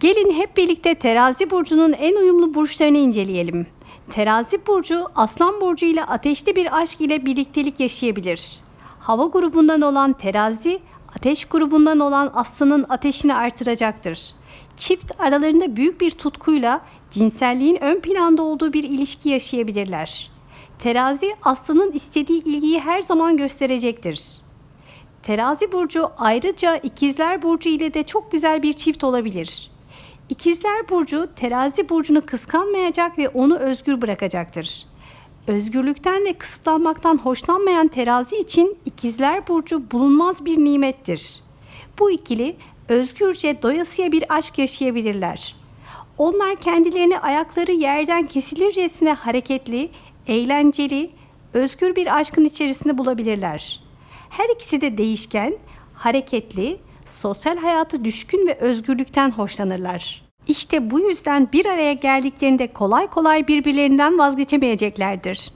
Gelin hep birlikte terazi burcunun en uyumlu burçlarını inceleyelim. Terazi burcu aslan burcu ile ateşli bir aşk ile birliktelik yaşayabilir. Hava grubundan olan terazi, ateş grubundan olan aslanın ateşini artıracaktır. Çift aralarında büyük bir tutkuyla cinselliğin ön planda olduğu bir ilişki yaşayabilirler. Terazi aslanın istediği ilgiyi her zaman gösterecektir. Terazi burcu ayrıca ikizler burcu ile de çok güzel bir çift olabilir. İkizler burcu terazi burcunu kıskanmayacak ve onu özgür bırakacaktır. Özgürlükten ve kısıtlanmaktan hoşlanmayan terazi için ikizler burcu bulunmaz bir nimettir. Bu ikili özgürce doyasıya bir aşk yaşayabilirler. Onlar kendilerini ayakları yerden kesilircesine hareketli, eğlenceli, özgür bir aşkın içerisinde bulabilirler. Her ikisi de değişken, hareketli, sosyal hayatı düşkün ve özgürlükten hoşlanırlar. İşte bu yüzden bir araya geldiklerinde kolay kolay birbirlerinden vazgeçemeyeceklerdir.